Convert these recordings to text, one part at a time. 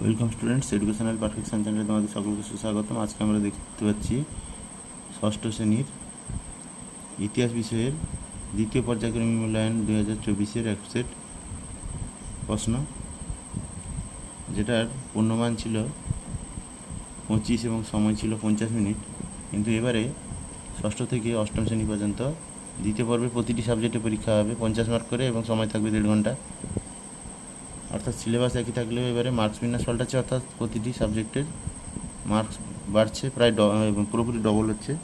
Welcome students educational perfection চ্যানেলে তোমাদের সকলকে সুস্বাগতম। আজকে আমরা দেখতে পাচ্ছি ষষ্ঠ শ্রেণির ইতিহাস বিষয়ের দ্বিতীয় পর্যায়ক্রমিক মূল্যায়ন দুই হাজার চব্বিশের এক সেট প্রশ্ন, যেটার পূর্ণমান ছিল পঁচিশ এবং সময় ছিল পঞ্চাশ মিনিট। কিন্তু এবারে ষষ্ঠ থেকে অষ্টম শ্রেণি পর্যন্ত দ্বিতীয় পর্বে প্রতিটি সাবজেক্টে পরীক্ষা হবে পঞ্চাশ মার্ক করে এবং সময় থাকবে দেড় ঘণ্টা। অর্থাৎ সিলেবাস একই থাকলেও এবারে মার্কস বিন্যাস পাল্টাচ্ছে, অর্থাৎ প্রতিটি সাবজেক্টের মার্কস বাড়ছে, প্রায় ড- পুরোপুরি ডবল হচ্ছে।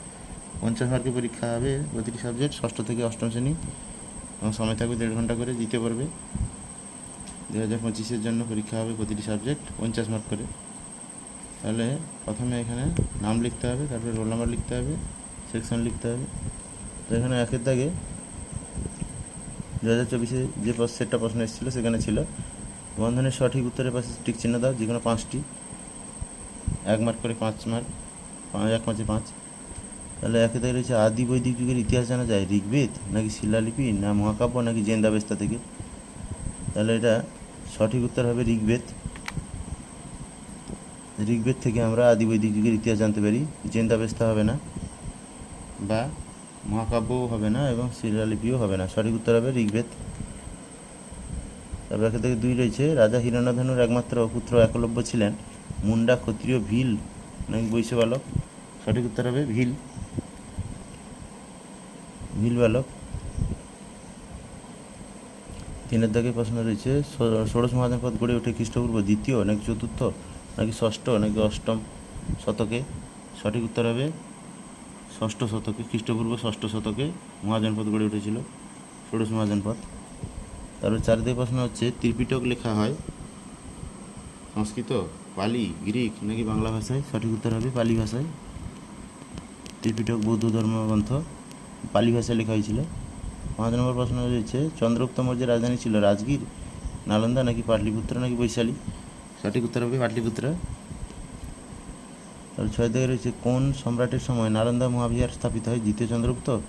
পঞ্চাশ মার্কের পরীক্ষা হবে প্রতিটি সাবজেক্ট ষষ্ঠ থেকে অষ্টম শ্রেণি, এবং সময় থাকবে দেড় ঘণ্টা করে দ্বিতীয় পর্বে। দু হাজার পঁচিশের জন্য পরীক্ষা হবে প্রতিটি সাবজেক্ট পঞ্চাশ মার্ক করে। তাহলে প্রথমে এখানে নাম লিখতে হবে, তারপরে রোল নাম্বার লিখতে হবে সেকশন লিখতে হবে। তো এখানে একের দাগে দু হাজার চব্বিশে যে সেটটা প্রশ্ন এসেছিল, সেখানে ছিল বন্ধনের সঠিক উত্তরের পাশে টিক চিহ্ন দাও যে কোনো পাঁচটি। এক মার্ক করে পাঁচ মার্ক পাঁচ, এক পাঁচে পাঁচ। তাহলে একে থেকে রয়েছে আদি বৈদিক যুগের ইতিহাস জানা যায়। ঋগ্বেদ, নাকি শিলালিপি, না মহাকাব্য, নাকি জেন্দাবেস্তা থেকে? তাহলে এটা সঠিক উত্তর হবে ঋগ্বেদ। ঋগ্বেদ থেকে আমরা আদি বৈদিক যুগের ইতিহাস জানতে পারি। জেন্দাবেস্তা হবে না, বা মহাকাব্যও হবে না, এবং শিলালিপিও হবে না। সঠিক উত্তর হবে ঋগ্বেদ। তারপর একে থেকে দুই রয়েছে। রাজা হিরণ্যধনুর একমাত্র পুত্র একলব্য ছিলেন। মুন্ডা ক্ষত্রিয় ভিল, নাকি বৈশ্য বালক সঠিক উত্তর হবে ভিল। ভিল বালক তিনের দাগে প্রশ্ন রয়েছে ষোড়শ মহাজনপদ গড়ে ওঠে খ্রিস্টপূর্ব দ্বিতীয়, নাকি চতুর্থ, নাকি ষষ্ঠ, নাকি অষ্টম শতকে? সঠিক উত্তর হবে ষষ্ঠ শতকে, খ্রিস্টপূর্ব ষষ্ঠ শতকে মহাজনপদ গড়ে উঠেছিল। ষোড়শ মহাজনপদ তারপর চারিদিকে প্রশ্ন হচ্ছে, ত্রিপিটক লেখা হয় সংস্কৃত, পালি, গ্রিক নাকি বাংলা ভাষায়? সঠিক উত্তর হবে পালি ভাষায়। ত্রিপিটক বৌদ্ধ ধর্মগ্রন্থ, পালি ভাষায় লেখা হয়েছিল। পাঁচ নম্বর প্রশ্ন রয়েছে চন্দ্রগুপ্ত মৌর্যের রাজধানী ছিল রাজগীর, নালন্দা নাকি পাটলিপুত্র নাকি বৈশালী? সঠিক উত্তর হবে পাটলিপুত্র। তারপর ছয় দিকে রয়েছে, কোন সম্রাটের সময় নালন্দা মহাবিহার স্থাপিত হয়? দ্বিতীয় চন্দ্রগুপ্ত,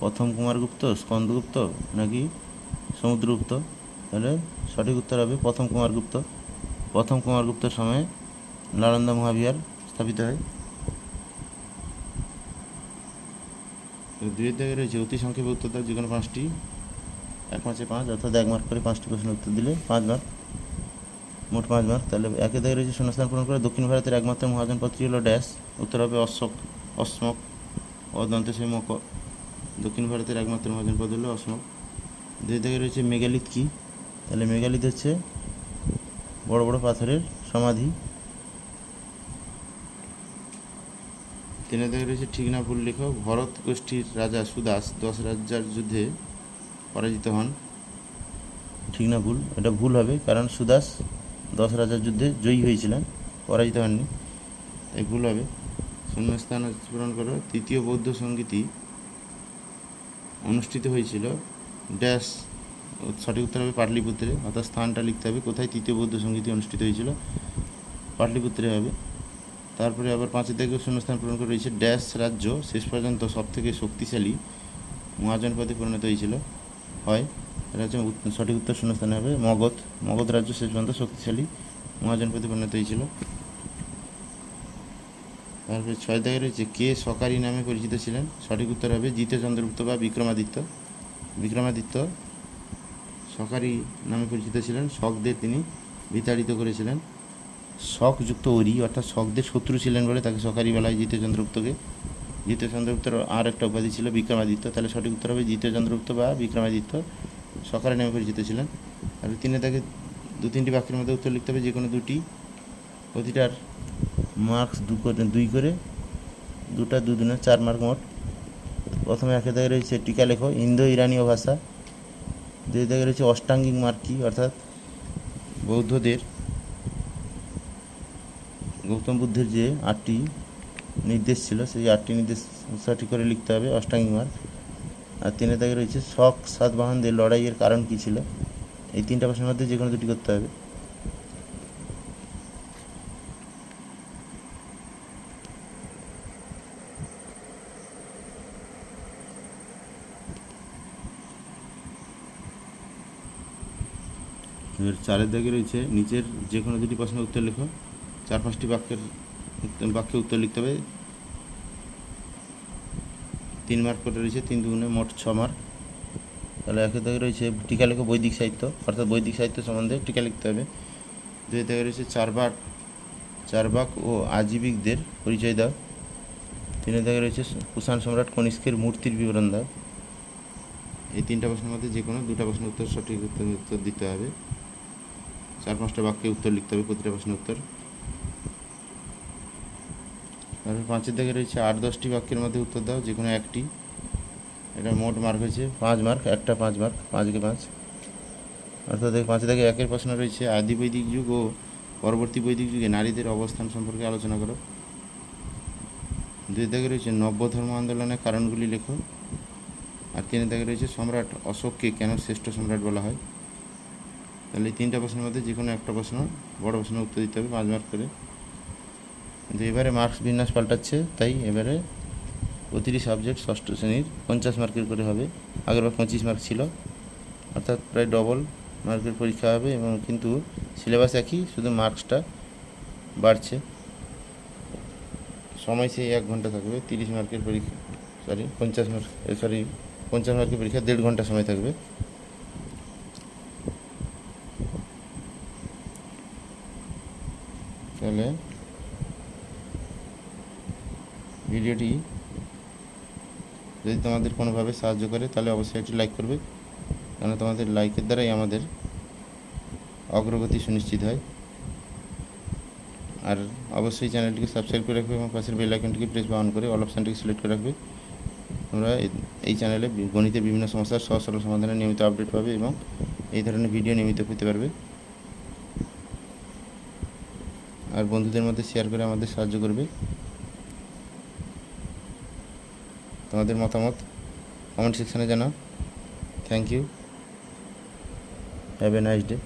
প্রথম কুমারগুপ্ত, স্কন্দগুপ্ত নাকি সমুদ্রগুপ্ত। তাহলে সঠিক উত্তর হবে প্রথম কুমারগুপ্ত প্রথম কুমারগুপ্তের সময়ে নালন্দা মহাবিহার স্থাপিত হয়। দুইয়ের দাগে রয়েছে, অতি সংক্ষেপে উত্তর দাও যে কোনো পাঁচটি। এক মাসে পাঁচ, অর্থাৎ এক মার্ক করে পাঁচটি প্রশ্নের উত্তর দিলে পাঁচ মার্ক মোট পাঁচ মার্ক তাহলে একে দাগে রয়েছে, শূন্যস্থান পূরণ করে দক্ষিণ ভারতের একমাত্র মহাজন মহাজনপত্রী হলো ড্যাশ, উত্তর হবে অশোক অসমক অদন্ত সেই মক দক্ষিণ ভারতের একমাত্র মহাজন মহাজনপদ হলো অসমক দুই দাগে রয়েছে মেগালিথ কি? তাহলে মেগালিথ হচ্ছে বড় বড় পাথরের সমাধি। তিনে দাগে রয়েছে ঠিক না ভুল লেখক, ভরত গোষ্ঠীর রাজা সুদাস, দশ রাজ্যার যুদ্ধে পরাজিত হন। ঠিক না ভুল এটা ভুল হবে, কারণ সুদাস দশ রাজার যুদ্ধে জয়ী হয়েছিলেন, পরাজিত হননি। তাই ভুল হবে। শূন্যস্থান পূরণ করো। তৃতীয় বৌদ্ধ সঙ্গীতি অনুষ্ঠিত হয়েছিল ড্যাশ সঠিক উত্তর হবে পাটলিপুত্রে। অর্থাৎ স্থানটা লিখতে হবে কোথায় তৃতীয় বৌদ্ধ সঙ্গীতি অনুষ্ঠিত হয়েছিল। পাটলিপুত্রে হবে। তারপরে আবার পাঁচের থেকে শূন্যস্থান পূরণ করে রয়েছে ড্যাশ রাজ্য। শেষ পর্যন্ত সবথেকে শক্তিশালী মহাজনপদে পরিণত হয়েছিল। হয়। হচ্ছে সঠিক উত্তর শূন্যস্থানে হবে। মগধ। মগধ রাজ্য শেষ পর্যন্ত শক্তিশালী মহাজনপদে পরিণত হয়েছিল। তারপরে ছয় দাগে রয়েছে কে সকারি নামে পরিচিত ছিলেন? সঠিক উত্তর হবে দ্বিতীয় চন্দ্রগুপ্ত বা বিক্রমাদিত্য। বিক্রমাদিত্য সকারি নামে পরিচিত ছিলেন শকদের তিনি বিতাড়িত করেছিলেন। শকযুক্ত অরি অর্থাৎ শকদের শত্রু ছিলেন বলে তাকে সকারি বলা হয় দ্বিতীয় চন্দ্রগুপ্তকে দ্বিতীয় চন্দ্রগুপ্তর আর একটা উপাধি ছিল বিক্রমাদিত্য। তাহলে সঠিক উত্তর হবে দ্বিতীয় চন্দ্রগুপ্ত বা বিক্রমাদিত্য। সকারি নামে পরিচিত ছিলেন। আর তিনি তাকে দু তিনটি বাক্যের মধ্যে উত্তর লিখতে হবে যে কোনো দুটি। প্রতিটার মার্কস দু করে দুই করে। দুটা দু দুনে চার মার্ক মোট। প্রথমে একে দাগে রয়েছে টিকা লেখো ইন্দো ইরানীয় ভাষা, দুই দাগে রয়েছে অষ্টাঙ্গিক মার্ক, অর্থাৎ বৌদ্ধদের, গৌতম বুদ্ধের যে আটটি নির্দেশ ছিল, সেই আটটি নির্দেশ সঠিক করে লিখতে হবে, অষ্টাঙ্গিক মার্ক। আর তিনে দাগে রয়েছে শক সাতবাহনদের লড়াইয়ের কারণ কী ছিল? এই তিনটা প্রশ্নের মধ্যে যে কোনো দুটি করতে হবে। এবার চারের দাগে রয়েছে। নিচের যে কোনো দুটি প্রশ্নের উত্তর লেখো। চার পাঁচটি বাক্যের বাক্যে উত্তর লিখতে হবে। তিন মার্ক করে রয়েছে, তিন দুগুণে মোট ছ মার্ক তাহলে একের দাগে রয়েছে টিকা লেখো বৈদিক সাহিত্য। অর্থাৎ বৈদিক সাহিত্য সম্বন্ধে টিকা লিখতে হবে। দুই দাগে রয়েছে চারবাক চারবাক ও আজীবিকদের পরিচয় দাও। তিনের দাগে রয়েছে কুষাণ সম্রাট কনিষ্কের মূর্তির বিবরণ দাও। এই তিনটা প্রশ্নের মধ্যে যে কোনো দুটা প্রশ্নের উত্তর সঠিক উত্তর উত্তর দিতে হবে। চার পাঁচটা বাক্যে উত্তর লিখতে হবে, প্রতিটা প্রশ্নের উত্তর। তারপর পাঁচের দিকে রয়েছে, আট দশটি বাক্যের মধ্যে উত্তর দাও, যে কোনো একটি। এটা মোট মার্ক হয়েছে, পাঁচ মার্ক, একটা পাঁচ মার্ক পাঁচকে পাঁচ। অর্থাৎ পাঁচের দিকে একের প্রশ্ন রয়েছে আদি বৈদিক যুগ ও পরবর্তী বৈদিক যুগে নারীদের অবস্থান সম্পর্কে আলোচনা করো। দুই দিকে রয়েছে, নব্য ধর্ম আন্দোলনের কারণগুলি লেখো। আর তিনের দিকে রয়েছে, সম্রাট অশোককে কেন শ্রেষ্ঠ সম্রাট বলা হয়? তাহলে তিনটা প্রশ্নের মধ্যে যে কোনো একটা প্রশ্ন, বড় প্রশ্নের উত্তর দিতে হবে, পাঁচ মার্ক করে। কিন্তু এবারে মার্কস বিন্যাস পাল্টাচ্ছে, তাই এবারে প্রতিটি সাবজেক্ট ষষ্ঠ শ্রেণির পঞ্চাশ মার্কের করে হবে। আগেরবার পঁচিশ মার্ক ছিল। অর্থাৎ প্রায় ডবল মার্কের পরীক্ষা হবে এবং কিন্তু সিলেবাস একই, শুধু মার্কসটা বাড়ছে। সময় সেই এক ঘণ্টা থাকবে, তিরিশ মার্কের পরীক্ষা সরি পঞ্চাশ মার্ক সরি পঞ্চাশ মার্কের পরীক্ষা দেড় ঘণ্টা সময় থাকবে। তাহলে ভিডিওটি যদি তোমাদের কোনোভাবে সাহায্য করে, তাহলে অবশ্যই একটি লাইক করবে। কেন তোমাদের লাইকের দ্বারাই আমাদের অগ্রগতি সুনিশ্চিত হয়। আর অবশ্যই চ্যানেলটিকে সাবস্ক্রাইব করে রাখবে এবং পাশের বেল আইকনটিকে প্রেস বা অন করে অল অপশানটিকে সিলেক্ট করে রাখবে। তোমরা এই- চ্যানেলে গণিতের বিভিন্ন সমস্যার সহজ সরল সমাধানের নিয়মিত আপডেট পাবে এবং এই ধরনের ভিডিও নিয়মিত পেতে পারবে। আর বন্ধুদের মধ্যে শেয়ার করে আমাদের সাহায্য করবে। তোমাদের মতামত কমেন্ট সেকশনে জানাও। Thank you have a nice day